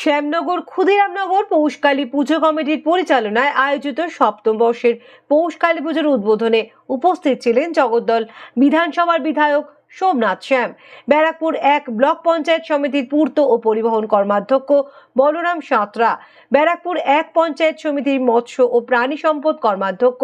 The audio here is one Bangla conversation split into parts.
শ্যামনগর, ক্ষুদিরামনগর, পৌষকালী পুজো কমিটির পরিচালনায় আয়োজিত সপ্তম বর্ষের পৌষকালী পুজোর উদ্বোধনে উপস্থিত ছিলেন জগদ্দল বিধানসভার বিধায়ক সোমনাথ শ্যাম। ব্যারাকপুর এক ব্লক পঞ্চায়েত সমিতির পূর্ত ও পরিবহন কর্মাধ্যক্ষ বলরাম সাঁতরা। ব্যারাকপুর এক পঞ্চায়েত সমিতির মৎস্য ও প্রাণী সম্পদ কর্মাধ্যক্ষ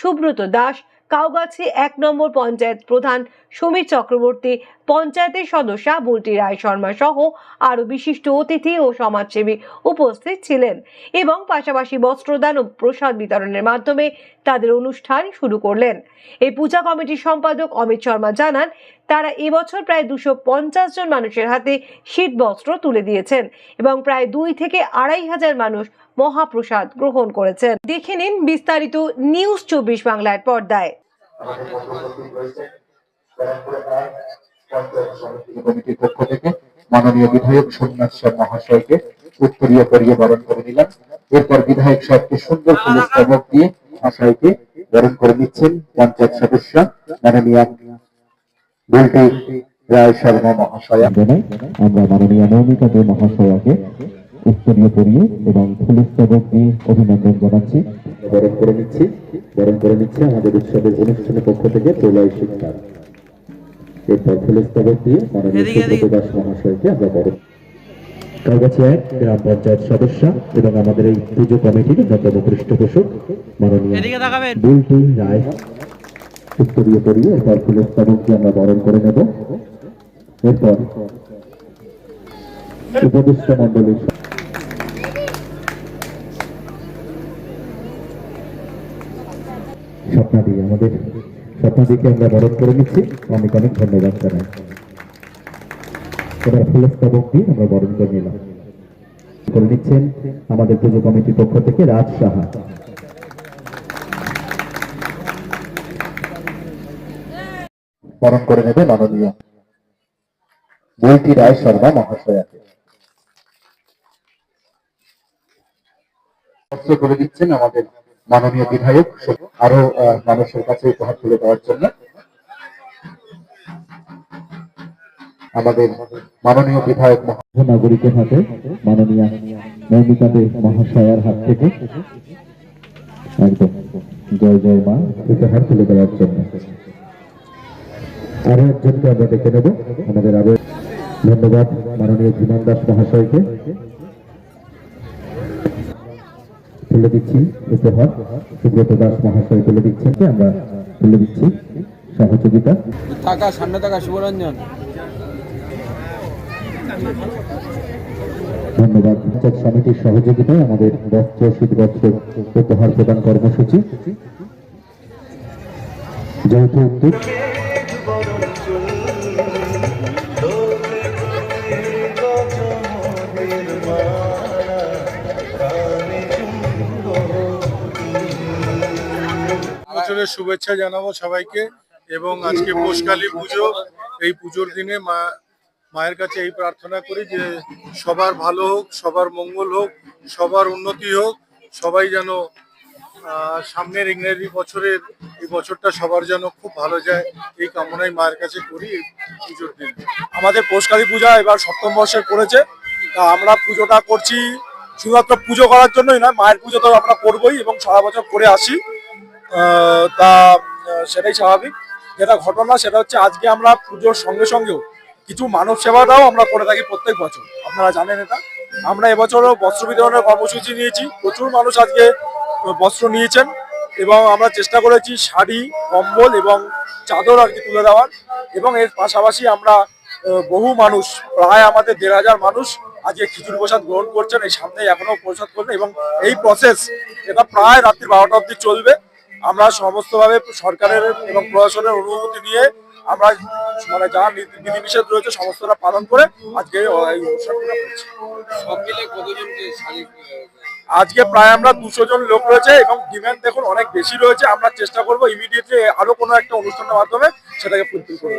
সুব্রত দাস। কাউগাছি এক নম্বর পঞ্চায়েত প্রধান সমীর চক্রবর্তী, পঞ্চায়েতের সদস্যা বুলটি রায় শর্মা সহ আরও বিশিষ্ট অতিথি ও সমাজসেবী উপস্থিত ছিলেন এবং পাশাপাশি বস্ত্রদান ও প্রসাদ বিতরণের মাধ্যমে তাদের অনুষ্ঠান শুরু করলেন। এই পূজা কমিটির সম্পাদক অমিত শর্মা জানান তারা এবছর প্রায় দুশো পঞ্চাশ জন মানুষের হাতে শীত বস্ত্র তুলে দিয়েছেন এবং প্রায় দুই থেকে আড়াই হাজার মানুষ মহাপ্রসাদ গ্রহণ করেছেন। দেখে নিন বিস্তারিত নিউজ চব্বিশ বাংলার পর্দায়। মাননীয় বিধায়ক সোমনাথ মহাশয়কে উত্তরীয় করিয়ে বরণ করে নিলাম। এরপর বিধায়ক সাহেবকে সুন্দর দিয়ে মহাশয়কে বরণ করে পঞ্চায়েত সদস্য মাননীয় বুলটি রায় শর্মা মহাশয়া। আমরা মাননীয় নৌমিতা দে মহাশয়াকে উত্তরীয় করিয়ে এবং পুলিশ দিয়ে অভিনন্দন জানাচ্ছি। বরণ করে নিচ্ছি। বরণ করে নিচ্ছে আমাদের উৎসবের অনুষ্ঠানের পক্ষ থেকে প্রলয় শিক্ষা। এরপর স্তবক দিয়ে মাননীয় দাস মহাশয়কে আমরা বরণ এক গ্রাম পঞ্চায়েত সদস্য এবং আমাদের এই পুজো কমিটির অন্যতম পৃষ্ঠপোষক মাননীয় বুলটি রায় উত্তরীয় করিয়ে এরপর ফুলের স্তবক দিয়ে আমরা বরণ করে নেব। এরপর উপদেষ্টা মন্ডলীর স্বপ্নাদি, আমাদের স্বপ্নাদিকে আমরা বরণ করে নিচ্ছি। অনেক অনেক ধন্যবাদ জানাই। এবার ফুলের আমরা বরণ করে নিলাম। করে নিচ্ছেন আমাদের পুজো কমিটির পক্ষ থেকে রাজ সাহা। বরণ করে নেবে মাননীয়। বইটি রায় শর্মা মহাশয়াকে। করে দিচ্ছেন আমাদের মাননীয় বিধায়ক আরও মানুষের কাছে উপহার তুলে দেওয়ার জন্য। আমাদের মাননীয় বিধায়ক নাগরিকের হাতে মাননীয় নৌমিতা মহাশয়ার হাত থেকে একদম জয় জয় মা উপহার তুলে দেওয়ার জন্য। আরও একজনকে আমরা ডেকে নেব। আমাদের আরও ধন্যবাদ মাননীয় ধীমান দাস মহাশয়কে। তুলে দিচ্ছি উপহার। সুব্রত দাস মহাশয় তুলে দিচ্ছেন। আমরা তুলে দিচ্ছি সহযোগিতা। টাকা সামনে টাকা শুভরঞ্জন। ধন্যবাদ। পঞ্চায়েত সমিতির সহযোগিতায় আমাদের বস্ত্র শীতবস্ত্র উপহার প্রদান কর্মসূচি। যৌথ উদ্যোগ। বছরের শুভেচ্ছা জানাব সবাইকে এবং আজকে পোষকালী পুজো। এই পুজোর দিনে মা, মায়ের কাছে এই প্রার্থনা করি যে সবার ভালো হোক, সবার মঙ্গল হোক, সবার উন্নতি হোক। সবাই যেন সামনের ইংরেজি বছরের এই বছরটা সবার যেন খুব ভালো যায়, এই কামনাই মায়ের কাছে করি পুজোর দিন। আমাদের পৌষকালী পূজা এবার সপ্তম বর্ষে পড়েছে। তা আমরা পুজোটা করছি, শুধুমাত্র পুজো করার জন্যই নয়, মায়ের পুজো তো আমরা করবোই এবং সারা বছর করে আসি। তা সেটাই স্বাভাবিক। যেটা ঘটনা, সেটা হচ্ছে আজকে আমরা পুজোর সঙ্গে সঙ্গেও কিছু মানব সেবাটাও আমরা করে থাকি প্রত্যেক বছর। আপনারা জানেন এটা। আমরা এবছরও বস্ত্র বিতরণের কর্মসূচি নিয়েছি। প্রচুর মানুষ আজকে বস্ত্র নিয়েছেন এবং আমরা চেষ্টা করেছি শাড়ি, কম্বল এবং চাদর আর কি তুলে দেওয়ার। এবং এর পাশাপাশি আমরা বহু মানুষ, প্রায় আমাদের দেড় হাজার মানুষ আজকে খিচুড়ি প্রসাদ গ্রহণ করছেন। এই সামনে এখনও প্রসাদ করবেন এবং এই প্রসেস এটা প্রায় রাত্রি বারোটা অবধি চলবে। আমরা সমস্তভাবে সরকারের এবং প্রশাসনের অনুমতি নিয়ে আমরা মানে যা বিধিনিষেধ রয়েছে সমস্তটা পালন করে আজকে এই অনুষ্ঠানটা করছি। আজকে প্রায় আমরা দুশো জন লোক রয়েছে এবং ডিমান্ড দেখুন অনেক বেশি রয়েছে। আমরা চেষ্টা করব ইমিডিয়েটলি আরও কোনো একটা অনুষ্ঠানের মাধ্যমে সেটাকে ফুলফিল করে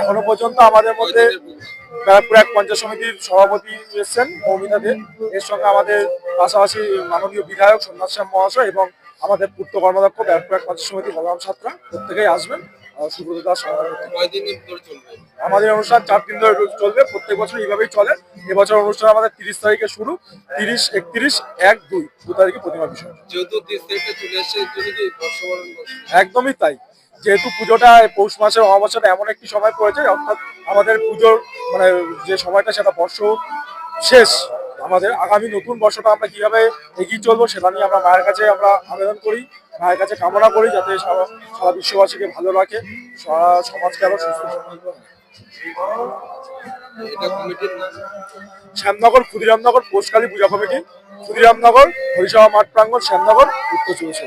এখনও পর্যন্ত আমাদের মধ্যে ব্যারাকপুর এক পঞ্চায়েত সমিতির সভাপতি এসছেন মৌমিতা দে এর সঙ্গে আমাদের পাশাপাশি মাননীয় বিধায়ক সন্ন্যাস শ্যাম মহাশয় এবং আমাদের পূর্ত কর্মাধ্যক্ষ ব্যারাকপুর এক পঞ্চায়েত সমিতি বলরাম ছাত্রা প্রত্যেকেই আসবেন। সুব্রত দাস আমাদের অনুষ্ঠান চার দিন ধরে চলবে প্রত্যেক বছর এইভাবেই চলে। এবছর অনুষ্ঠান আমাদের তিরিশ তারিখে শুরু তিরিশ একত্রিশ এক দুই দু তারিখে প্রতিমা বিসর্জন। যেহেতু তিরিশ তারিখটা চলে এসছে? একদমই তাই। যেহেতু পুজোটা পৌষ মাসের অমাবস্যাটা এমন একটি সময় পড়েছে অর্থাৎ আমাদের পুজোর মানে যে সময়টা সেটা বর্ষ শেষ আমাদের আগামী নতুন বর্ষটা আমরা কীভাবে এগিয়ে চলবো সেটা নিয়ে আমরা মায়ের কাছে আমরা আবেদন করি মায়ের কাছে কামনা করি যাতে সারা বিশ্ববাসীকে ভালো রাখে সারা সমাজকে আরও সুস্থ শ্যামনগর ক্ষুদিরামনগর পোষকালী পূজা কমিটি ক্ষুদিরামনগর হরিসভা মাঠ প্রাঙ্গণ শ্যামনগর উত্তর চব্বিশ।